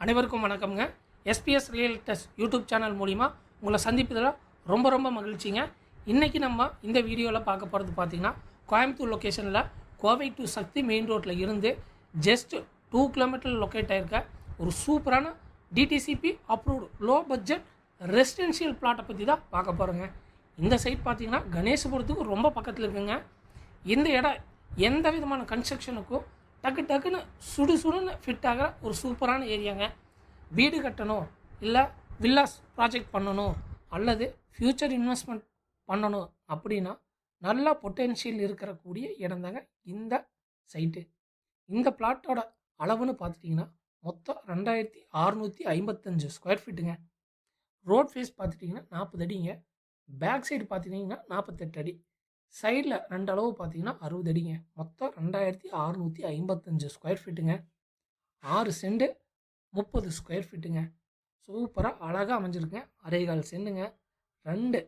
அனைவருக்கும் வணக்கம்ங்க. SPS real test YouTube channel மூலிமா உங்களை சந்திப்பதில் ரொம்ப ரொம்ப மகிழ்ச்சிங்க. இன்றைக்கி நம்ம இந்த வீடியோவில் பார்க்க போகிறது பார்த்திங்கன்னா கோயம்புத்தூர் லொக்கேஷனில் கோவை டு சக்தி மெயின் ரோட்டில் இருந்து ஜஸ்ட் டூ கிலோமீட்டர் லொக்கேட் ஆகிருக்க ஒரு சூப்பரான DTCP approved low budget residential பிளாட்டை பற்றி தான் பார்க்க போகிறோங்க இந்த சைட் பார்த்திங்கன்னா கணேசபுரத்துக்கு ரொம்ப பக்கத்தில் இருக்குங்க. இந்த இடம் எந்த விதமான கன்ஸ்ட்ரக்ஷனுக்கும் டக்கு டக்குன்னு சுடு சுடுன்னு ஃபிட் ஆகிற ஒரு சூப்பரான ஏரியாங்க. வீடு கட்டணும் இல்லை வில்லாஸ் ப்ராஜெக்ட் பண்ணணும் அல்லது ஃப்யூச்சர் இன்வெஸ்ட்மெண்ட் பண்ணணும் அப்படின்னா நல்லா பொட்டென்ஷியல் இருக்கிறக்கூடிய இடம் தாங்க இந்த சைட்டு இந்த பிளாட்டோட அளவுன்னு பார்த்துட்டிங்கன்னா மொத்தம் ரெண்டாயிரத்தி அறுநூற்றி ஐம்பத்தஞ்சு ஸ்கொயர் ஃபீட்டுங்க ரோட் ஃபேஸ் பார்த்துட்டிங்கன்னா நாற்பது அடிங்க. பேக் சைடு பார்த்துட்டிங்கன்னா நாற்பத்தெட்டு அடி. சைடில் ரெண்டு அளவு பார்த்தீங்கன்னா அறுபது அடிங்க. மொத்தம் ரெண்டாயிரத்தி அறுநூற்றி ஐம்பத்தஞ்சு ஸ்கொயர் ஃபீட்டுங்க ஆறு செண்டு முப்பது ஸ்கொயர் ஃபீட்டுங்க சூப்பராக அழகாக அமைஞ்சிருக்குங்க. அரைகால் செண்டுங்க ரெண்டு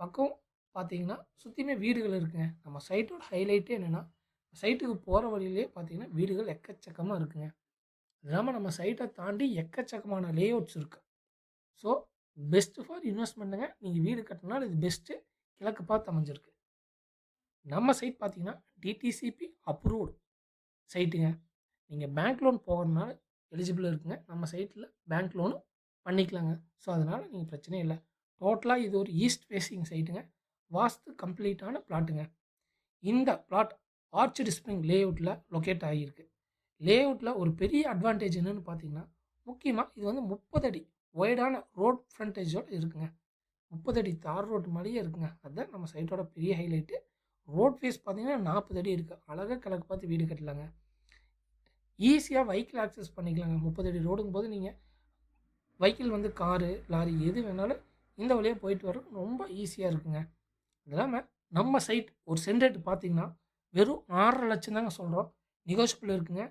பக்கம் பார்த்தீங்கன்னா சுற்றியுமே வீடுகள் இருக்குங்க. நம்ம சைட்டோட ஹைலைட்டே என்னென்னா சைட்டுக்கு போகிற வழியிலே பார்த்தீங்கன்னா வீடுகள் எக்கச்சக்கமாக இருக்குங்க. அது இல்லாமல் நம்ம சைட்டை தாண்டி எக்கச்சக்கமான லேஅவுட்ஸ் இருக்குது ஸோ பெஸ்ட்டு ஃபார் இன்வெஸ்ட்மெண்ட்டுங்க நீங்கள் வீடு கட்டினாலும் இது பெஸ்ட்டு கிழக்கு பார்த்து அமைஞ்சிருக்கு. நம்ம சைட் பார்த்தீங்கன்னா டிடிசிபி அப்ரூவ்டு சைட்டுங்க. நீங்கள் பேங்க் லோன் போகிறதுனால எலிஜிபிள் இருக்குங்க. நம்ம சைட்டில் பேங்க் லோனும் பண்ணிக்கலாங்க. ஸோ அதனால் நீங்கள் பிரச்சனையே இல்லை. டோட்டலாக இது ஒரு ஈஸ்ட் ஃபேஸிங் சைட்டுங்க. வாஸ்து கம்ப்ளீட்டான பிளாட்டுங்க. இந்த பிளாட் ஆர்ச்சிட் ஸ்ப்ரிங் லேஅவுட்டில் லொக்கேட் ஆகியிருக்கு. லேஅவுட்டில் ஒரு பெரிய அட்வான்டேஜ் என்னென்னு பார்த்தீங்கன்னா முக்கியமாக இது வந்து முப்பது அடி ஒய்டான ரோட் ஃப்ரண்டேஜோடு இருக்குங்க. முப்பது அடி தார் ரோடு மாதிரியே இருக்குங்க. அதுதான் நம்ம சைட்டோட பெரிய ஹைலைட்டு. ரோட் ஃபேஸ் பார்த்தீங்கன்னா நாற்பது அடி இருக்குது அழகாக கிழக்கு பார்த்து வீடு கட்டலாங்க. ஈஸியாக வெஹிக்கிள் ஆக்சஸ் பண்ணிக்கலாங்க. முப்பது அடி ரோடுங்கும் போது நீங்கள் வெஹிக்கிள் வந்து காரு லாரி எது வேணாலும் இந்த வழியாக போயிட்டு வர ரொம்ப ஈஸியாக இருக்குங்க. அது இல்லாமல் நம்ம சைட் ஒரு சென்டேட் பார்த்தீங்கன்னா வெறும் ஆறரை லட்சம் தாங்க சொல்கிறோம் நிகோஷியபிள் இருக்குங்க.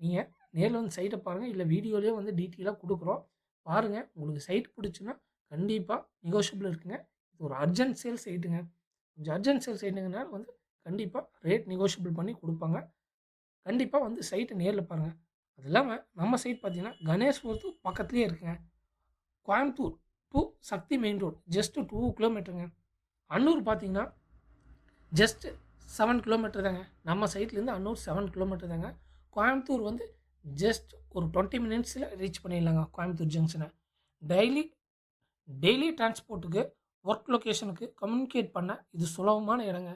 நீங்கள் நேரில் வந்து சைட்டை பாருங்கள் இல்லை வீடியோலேயே வந்து டீட்டெயிலாக கொடுக்குறோம். பாருங்கள் உங்களுக்கு சைட் பிடிச்சுன்னா கண்டிப்பாக நிகோஷியபிள் இருக்குங்க. இது ஒரு அர்ஜென்ட் சேல் சைட்டுங்க கொஞ்சம் அர்ஜென்ட் சேல் சைட்டுங்கனால வந்து கண்டிப்பாக ரேட் நெகோஷியபிள் பண்ணி கொடுப்பாங்க. கண்டிப்பாக வந்து சைட்டை நேரில் பாருங்கள் அது இல்லாமல் நம்ம சைட் பார்த்தீங்கன்னா கணேஷ்புரத்து பக்கத்துலேயே இருக்குங்க. Coimbatore to Sakthi main road just two கிலோமீட்டருங்க Annur பார்த்தீங்கன்னா ஜஸ்ட்டு செவன் கிலோமீட்டர் தாங்க. நம்ம சைட்லேருந்து அன்னூர் செவன் கிலோமீட்டர் தாங்க. கோயம்புத்தூர் வந்து ஜஸ்ட் ஒரு டுவெண்ட்டி மினிட்ஸில் ரீச் பண்ணிடலாங்க கோயம்புத்தூர் ஜங்ஷனை டெய்லி டெய்லி டிரான்ஸ்போர்ட்டுக்கு ஒர்க் லொக்கேஷனுக்கு கம்யூனிகேட் பண்ண இது சுலபமான இடங்க.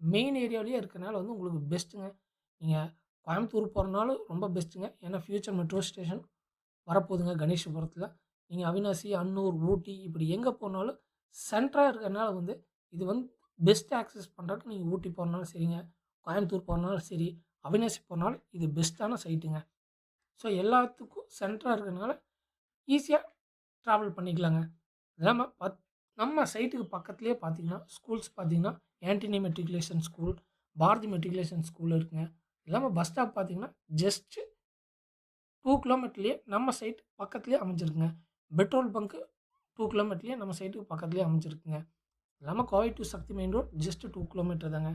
மெயின் ஏரியாவிலேயே இருக்கனால வந்து உங்களுக்கு பெஸ்ட்டுங்க நீங்கள் கோயம்புத்தூர் போகிறனாலும் ரொம்ப பெஸ்ட்டுங்க ஏன்னா ஃப்யூச்சர் மெட்ரோ ஸ்டேஷன் வரப்போகுதுங்க கணேஷபுரத்தில் நீங்கள் அவினாசி அன்னூர் ஊட்டி இப்படி எங்கே போனாலும் சென்டராக இருக்கிறனால வந்து இது வந்து பெஸ்ட் ஆக்சஸ் பண்ணுறதுக்கு நீங்கள் ஊட்டி போகிறனாலும் சரிங்க. கோயம்புத்தூர் போகிறனாலும் சரி அவினாசி போகிறனாலும் இது பெஸ்ட்டான சைட்டுங்க ஸோ எல்லாத்துக்கும் சென்டராக இருக்கிறனால ஈஸியாக ட்ராவல் பண்ணிக்கலாங்க. இல்லாமல் பத் நம்ம சைட்டுக்கு பக்கத்துலேயே பார்த்தீங்கன்னா ஸ்கூல்ஸ் பார்த்தீங்கன்னா ஆன்டினி matriculation school Bharathi matriculation school இருக்குங்க. இல்லாமல் பஸ் ஸ்டாப் பார்த்தீங்கன்னா ஜஸ்ட்டு டூ கிலோமீட்டர்லேயே நம்ம சைட் பக்கத்துலேயே அமைஞ்சிருக்குங்க. பெட்ரோல் பங்க்கு டூ கிலோமீட்டர்லேயே நம்ம சைட்டுக்கு பக்கத்துலேயே அமைஞ்சிருக்குங்க. இல்லாமல் Kovai to Sakthi main road just two kilometre தாங்க.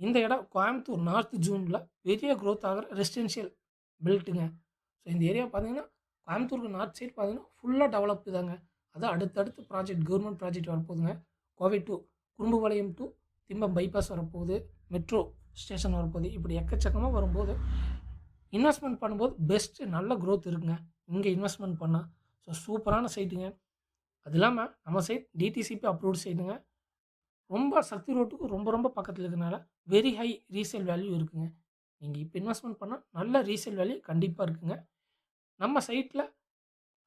இந்த இடம் கோயம்புத்தூர் நார்த் ஜூனில் பெரிய க்ரோத் ஆகிற ரெசிடென்ஷியல் பில்ட்டுங்க ஸோ இந்த ஏரியா பார்த்தீங்கன்னா கோயம்புத்தூருக்கு நார்த் சைடு பார்த்தீங்கன்னா ஃபுல்லாக டெவலப் தாங்க. அதான் அடுத்தடுத்து project government project வரப்போகுதுங்க. Kovai to Kurumbapalayam to Thimbam bypass வரப்போகுது. மெட்ரோ ஸ்டேஷன் வரப்போகுது. இப்படி எக்கச்சக்கமாக வரும்போது இன்வெஸ்ட்மெண்ட் பண்ணும்போது பெஸ்ட்டு நல்ல க்ரோத் இருக்குங்க. இங்கே இன்வெஸ்ட்மெண்ட் பண்ணால் ஸோ சூப்பரான சைட்டுங்க அது இல்லாமல் நம்ம சைட் டிடிசிபி அப்ரூவ்ட் சைட்டுங்க ரொம்ப சக்தி ரோட்டுக்கு ரொம்ப ரொம்ப பக்கத்தில் இருக்கிறனால வெரி ஹை ரீசேல் வேல்யூ இருக்குங்க. நீங்கள் இப்போ இன்வெஸ்ட்மெண்ட் பண்ணால் நல்ல ரீசேல் வேல்யூ கண்டிப்பாக இருக்குங்க. நம்ம சைட்டில்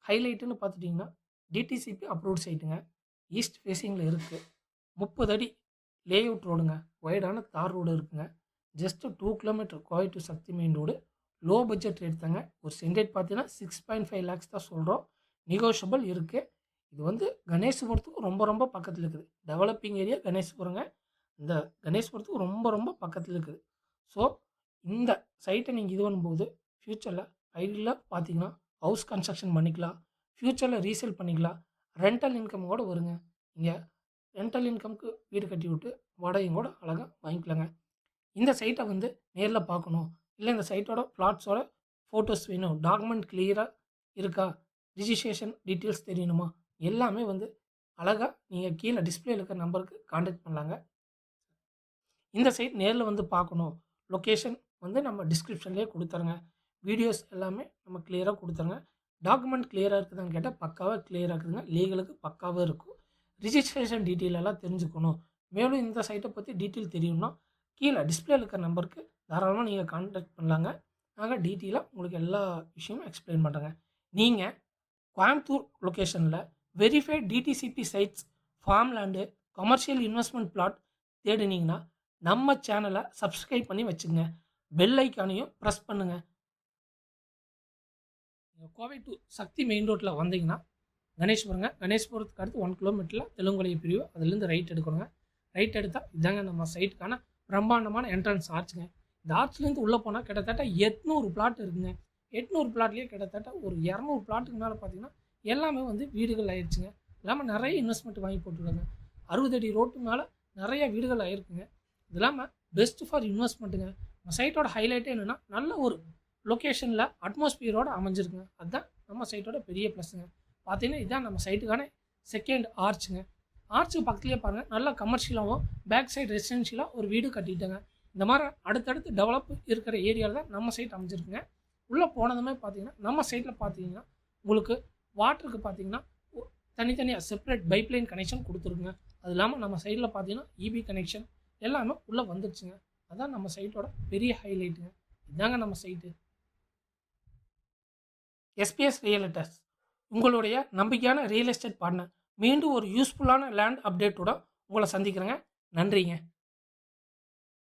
ஹைலைட்டுன்னு பார்த்துட்டிங்கன்னா D T C P approved சைட்டுங்க east ஃபேஸிங்கில் இருக்குது முப்பது அடி லேஅவுட் ரோடுங்க ஒய்டான தார் ரோடு இருக்குங்க. Just two kilometre Kovai to Sakthi main road low budget rate தாங்க. ஒரு சென்டேட் பார்த்தீங்கன்னா சிக்ஸ் பாயிண்ட் ஃபைவ் லேக்ஸ் தான் சொல்கிறோம் நிகோஷபிள் இருக்குது இது வந்து கணேசபுரத்துக்கு ரொம்ப ரொம்ப பக்கத்தில் இருக்குது. டெவலப்பிங் ஏரியா கணேசபுரங்க இந்த கணேசபுரத்துக்கு ரொம்ப ரொம்ப பக்கத்தில் இருக்குது. ஸோ இந்த சைட்டை நீங்கள் இது பண்ணும்போது ஃப்யூச்சரில் ஐடியில் பார்த்தீங்கன்னா ஹவுஸ் கன்ஸ்ட்ரக்ஷன் பண்ணிக்கலாம். ஃப்யூச்சரில் ரீசேல் பண்ணிக்கலாம். ரெண்டல் இன்கம் கூட வருங்க. இங்கே ரெண்டல் இன்கம்க்கு வீடு கட்டி விட்டு வாடகையும் கூட அழகாக வாங்கிக்கலாங்க. இந்த சைட்டை வந்து நேரில் பார்க்கணும். இல்லை இந்த சைட்டோட பிளாட்ஸோட ஃபோட்டோஸ் வேணும். டாக்குமெண்ட் கிளியராக இருக்கா? ரிஜிஸ்ட்ரேஷன் டீட்டெயில்ஸ் தெரியணுமா? எல்லாமே வந்து அழகாக நீங்கள் கீழே டிஸ்பிளே இருக்கிற நம்பருக்கு காண்டாக்ட் பண்ணலாங்க. இந்த சைட் நேரில் வந்து பார்க்கணும். லொக்கேஷன் வந்து நம்ம டிஸ்கிரிப்ஷன்லேயே கொடுத்துருங்க. வீடியோஸ் எல்லாமே நம்ம கிளியராக கொடுத்துருங்க. டாக்குமெண்ட் கிளியராக இருக்குதான்னு கேட்டால் பக்காவாக கிளியராக இருக்குதுங்க. லீகலுக்கு பக்காவாக இருக்கும். ரிஜிஸ்ட்ரேஷன் டீட்டெயில் எல்லாம் தெரிஞ்சுக்கணும். மேலும் இந்த சைட்டை பற்றி டீட்டெயில் தெரியும்னா கீழே டிஸ்பிளேல இருக்கிற நம்பருக்கு தாராளமாக நீங்கள் கான்டாக்ட் பண்ணலாங்க. நாங்கள் டீட்டெயிலாக உங்களுக்கு எல்லா விஷயமும் எக்ஸ்பிளைன் பண்ணுறேங்க நீங்கள் கோயம்புத்தூர் லொக்கேஷனில் verified DTCP sites farm land commercial investment plot தேடினீங்கன்னா நம்ம சேனலை சப்ஸ்கிரைப் பண்ணி வச்சுங்க பெல் ஐக்கானையும் ப்ரெஸ் பண்ணுங்கள் கோவை டு சக்தி மெயின் ரோட்டில் வந்தீங்கன்னா கணேஷ்புரங்க கணேஷ்புரத்துக்கு அடுத்து ஒன் கிலோமீட்டரில் தெலுங்குலைய பிரிவு. அதுலேருந்து ரைட் எடுக்கணுங்க. ரைட் எடுத்தால் இதாங்க நம்ம சைட்டுக்கான பிரம்மாண்டமான என்ட்ரன்ஸ் ஆர்ச்சுங்க இந்த ஆர்ச்லேருந்து உள்ளே போனால் கிட்டத்தட்ட எட்நூறு பிளாட் இருக்குங்க. எட்நூறு பிளாட்லேயே கிட்டத்தட்ட ஒரு இரநூறு பிளாட்டுக்கு மேலே பார்த்தீங்கன்னா எல்லாமே வந்து வீடுகள் ஆயிடுச்சுங்க இல்லாமல் நிறைய இன்வெஸ்ட்மெண்ட் வாங்கி போட்டுருக்காங்க. அறுபது அடி ரோட்டு மேலே நிறைய வீடுகள் ஆயிருக்குங்க. இது இல்லாமல் பெஸ்ட் ஃபார் இன்வெஸ்ட்மெண்ட்டுங்க நம்ம சைட்டோட ஹைலைட்டே என்னென்னா நல்ல ஒரு லொக்கேஷனில் அட்மாஸ்பியரோடு அமைஞ்சிருக்குங்க. அதுதான் நம்ம சைட்டோட பெரிய ப்ளஸ்ஸுங்க பார்த்தீங்கன்னா இதுதான் நம்ம சைட்டுக்கான செகண்ட் ஆர்ச்சுங்க ஆர்ச்சுக்கு பக்கத்துலேயே பாருங்கள் நல்ல கமர்ஷியலாகவும் பேக் சைடு ரெசிடென்ஷியலாக ஒரு வீடு கட்டிட்டாங்க. இந்த மாதிரி அடுத்தடுத்து டெவலப் இருக்கிற ஏரியாவில் தான் நம்ம சைட் அமைஞ்சிருக்குங்க. உள்ளே போனதுமே பார்த்தீங்கன்னா நம்ம சைட்டில் பார்த்தீங்கன்னா உங்களுக்கு வாட்டருக்கு பார்த்தீங்கன்னா தனித்தனியாக செப்பரேட் பைப்லைன் கனெக்ஷன் கொடுத்துருக்குங்க. அது இல்லாமல் நம்ம சைடில் பார்த்தீங்கன்னா இபி கனெக்ஷன் எல்லாமே உள்ளே வந்துடுச்சுங்க அதான் நம்ம சைட்டோட பெரிய ஹைலைட்டுங்க இதாங்க நம்ம சைட்டு எஸ்பிஎஸ் ரியலிட்டர்ஸ் உங்களுடைய நம்பிக்கையான ரியல் எஸ்டேட் பார்ட்னர் மீண்டும் ஒரு யூஸ்ஃபுல்லான லேண்ட் அப்டேட்டோட உங்களை சந்திக்கிறேங்க. நன்றிங்க.